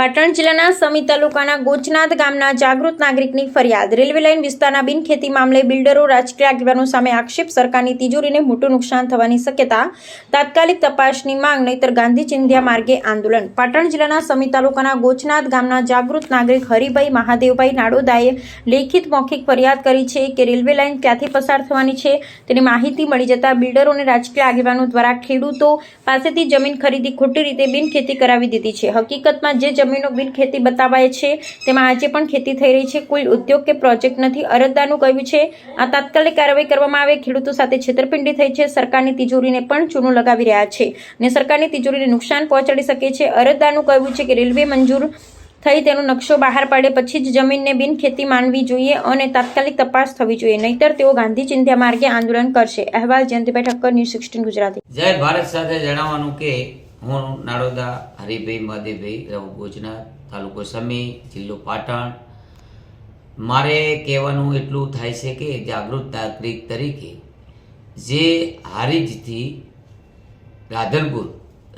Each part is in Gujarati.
પાટણ જિલ્લાના સમી તાલુકાના ગોચનાથ ગામના જાગૃત નાગરિકની ફરિયાદ. રેલવે લાઇન વિસ્તારના બિનખેતી મામલે બિલ્ડરો રાજકીય આગેવાનો સામે આક્ષેપ. સરકારની તિજોરીને મોટું નુકસાન થવાની શક્યતા. તાત્કાલિક તપાસની માંગ, નહીતર ગાંધી ચિંધ્યા માર્ગે આંદોલન. પાટણ જિલ્લાના સમી તાલુકાના ગોચનાથ ગામના જાગૃત નાગરિક હરિભાઈ મહાદેવભાઈ નાડોદાએ લેખિત મૌખિક ફરિયાદ કરી છે કે રેલવે લાઇન ક્યાંથી પસાર થવાની છે તેની માહિતી મળી જતા બિલ્ડરો અને રાજકીય આગેવાનો દ્વારા ખેડૂતો પાસેથી જમીન ખરીદી ખોટી રીતે બિનખેતી કરાવી દીધી છે. હકીકતમાં જે જમીનો બિનખેતી બતાવાય છે. તેમાં આજે પણ ખેતી થઈ રહી છે. કોઈ ઉદ્યોગ કે પ્રોજેક્ટ નથી. અરજદારનું કહ્યું છે, આ તાત્કાલિક કાર્યવાહી કરવામાં આવે. ખેડૂતો સાથે છેતરપિંડી થઈ છે. સરકારની તિજોરીને પણ ચૂનું લગાવી રહ્યા છે અને સરકારની તિજોરીને નુકસાન પહોંચાડી શકે છે. અરજદારનું કહેવું છે કે રેલવે મંજૂર થઈ તેનો નકશો બહાર પાડે. પછી જ જમીનને બિનખેતી માનવી જોઈએ અને તાત્કાલિક તપાસ થવી જોઈએ. નહીતર તેઓ ગાંધી ચિંધ્યા માર્ગે આંદોલન કરશે. અહેવાલ જયંતિભાઈ ઠક્કર, ન્યૂઝ સિક્સટીન ગુજરાતી. જય ભારત સાથે જણાવવાનું કે હું નાડોદા, હરિભાઈ માધેભાઈ રહું ભોજના, તાલુકો સમી, જિલ્લો પાટણ. મારે કહેવાનું એટલું થાય છે કે જાગૃત નાગરિક તરીકે જે હારીજથી રાધનપુર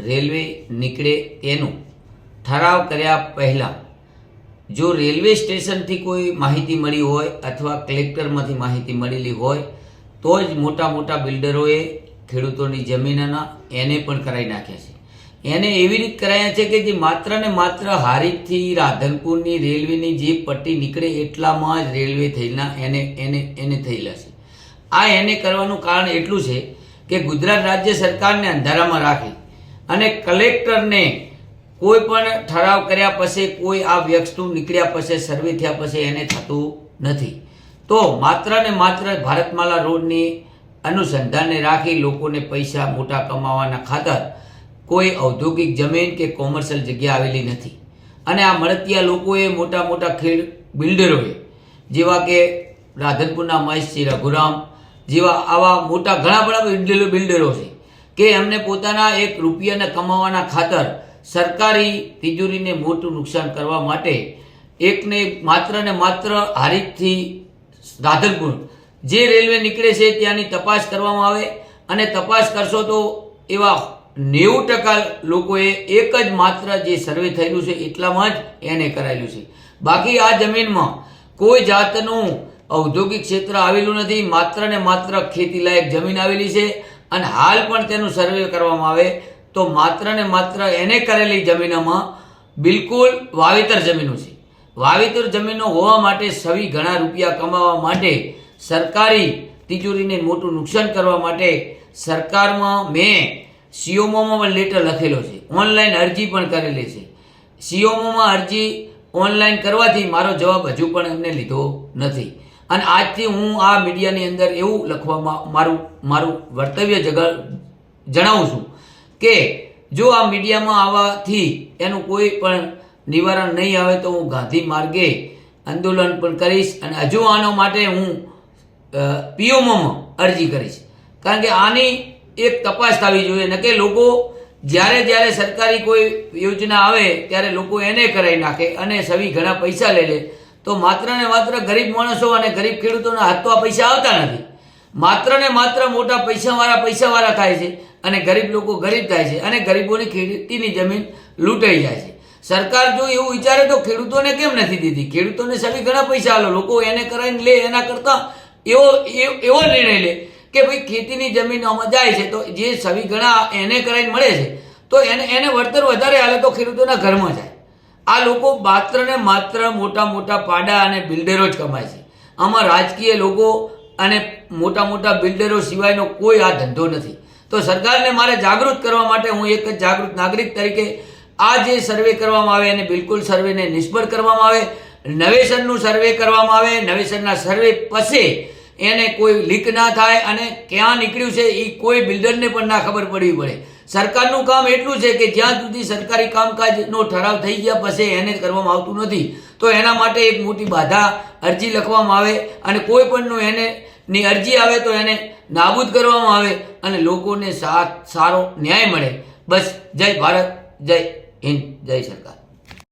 રેલવે નીકળે તેનું ઠરાવ કર્યા પહેલાં જો રેલવે સ્ટેશનથી કોઈ માહિતી મળી હોય અથવા કલેક્ટરમાંથી માહિતી મળેલી હોય, તો જ મોટા મોટા બિલ્ડરોએ ખેડૂતોની જમીનના એને પણ કરાવી નાખ્યા છે. એને એવી રીત કરાયા છે કે જે માત્ર ને માત્ર હારીજથી રાધનપુરની રેલવેની જે પટ્ટી નીકળે એટલામાં જ રેલવે થયેલા એને એને એને થયેલા છે આ એને કરવાનું કારણ એટલું છે કે ગુજરાત રાજ્ય સરકારને અંધારામાં રાખી અને કલેક્ટરને કોઈ પણ ઠરાવ કર્યા પછી, કોઈ આ વ્યક્તિ નીકળ્યા પછી, સર્વે થયા પછી એને થતું નથી. તો માત્ર ને માત્ર ભારતમાલા રોડની અનુસંધાનને રાખી લોકોને પૈસા મોટા કમાવાના ખાતર કોઈ ઔદ્યોગિક જમીન કે કોમર્શિયલ જગ્યા આવેલી નથી. અને આ મળતિયા લોકોએ મોટા મોટા ખેડ બિલ્ડરોએ, જેવા કે રાધનપુરના મહેશ શ્રી રઘુરામ, જેવા આવા મોટા ઘણા બધા બિલ્ડરો છે, કે એમને પોતાના એક રૂપિયાને કમાવાના ખાતર સરકારી તિજોરીને મોટું નુકસાન કરવા માટે એકને માત્ર ને માત્ર હારીજથી રાધનપુર, જે રેલવે નીકળે છે ત્યાંની તપાસ કરવામાં આવે. અને તપાસ કરશો તો એવા નેવું ટકા લોકોએ એક જ માત્ર જે સર્વે થયેલું છે એટલામાં જ એને કરાયેલું છે. બાકી આ જમીનમાં કોઈ જાતનું ઔદ્યોગિક ક્ષેત્ર આવેલું નથી. માત્ર ને માત્ર ખેતીલાયક જમીન આવેલી છે અને હાલ પણ તેનું સર્વે કરવામાં આવે તો માત્ર ને માત્ર એને કરેલી જમીનમાં બિલકુલ વાવેતર જમીનો છે. વાવેતર જમીનો હોવા માટે સવી ઘણા રૂપિયા કમાવા માટે સરકારી તિજોરીને મોટું નુકસાન કરવા માટે સરકારમાં મેં સીઓમોમાં લેટર લખેલો છે. ઓનલાઈન અરજી પણ કરેલી છે. સીઓમોમાં અરજી ઓનલાઈન કરવાથી મારો જવાબ હજુ પણ એમને લીધો નથી. અને આજથી હું આ મીડિયાની અંદર એવું લખવામાં મારું મારું વર્તવ્ય જગ, જણાવું છું કે જો આ મીડિયામાં આવવાથી એનું કોઈ પણ નિવારણ નહીં આવે તો હું ગાંધી માર્ગે આંદોલન પણ કરીશ અને હજુ આનો માટે હું પીઓમોમાં અરજી કરીશ. કારણ કે આની એક તપાસ થવી જોઈએ. ન કે લોકો જ્યારે જ્યારે સરકારી કોઈ યોજના આવે ત્યારે લોકો એને કરાવી નાખે અને સવી ઘણા પૈસા લઈ લે. તો માત્ર ને માત્ર ગરીબ માણસો અને ગરીબ ખેડૂતોના હાથમાં પૈસા આવતા નથી. માત્ર ને માત્ર મોટા પૈસાવાળા પૈસાવાળા થાય છે અને ગરીબ લોકો ગરીબ થાય છે અને ગરીબોની ખેતીની જમીન લૂંટાઈ જાય છે. સરકાર જો એવું વિચારે તો ખેડૂતોને કેમ નથી દીધી? ખેડૂતોને સવી ઘણા પૈસા આલો. લોકો એને કરાવીને લે એના કરતાં એવો એવો નિર્ણય લે. કે ભાઈ ખેતીની જમીન આમાં જાય છે, તો જે સવી ઘણા એને કરાવીને મળે છે, તો એને એને વળતર વધારે હાલે તો ખેડૂતોના ઘરમાં જાય. આ લોકો માત્ર ને માત્ર મોટા મોટા પાડા અને બિલ્ડરો જ કમાય છે. આમાં રાજકીય લોકો અને મોટા મોટા બિલ્ડરો સિવાયનો કોઈ આ ધંધો નથી. તો સરકારને મારે જાગૃત કરવા માટે હું એક જ જાગૃત નાગરિક તરીકે આ જે સર્વે કરવામાં આવે એને બિલકુલ સર્વેને નિષ્ફળ કરવામાં આવે. નવેસરનું સર્વે કરવામાં આવે. નવેસરના સર્વે પછી એને કોઈ લીક ના થાય અને ક્યાં નીકળ્યું છે એ કોઈ બિલ્ડરને પણ ના ખબર પડવી પડે. સરકારનું કામ એટલું છે કે જ્યાં સુધી સરકારી કામકાજનો ઠરાવ થઈ ગયા પછી એને કરવામાં આવતું નથી, તો એના માટે એક મોટી બાધા અરજી લખવામાં આવે અને કોઈ પણનું એને ની અરજી આવે તો એને નાબૂદ કરવામાં આવે અને લોકોને સારો ન્યાય મળે. બસ, જય ભારત, જય હિન્દ, જય સરકાર.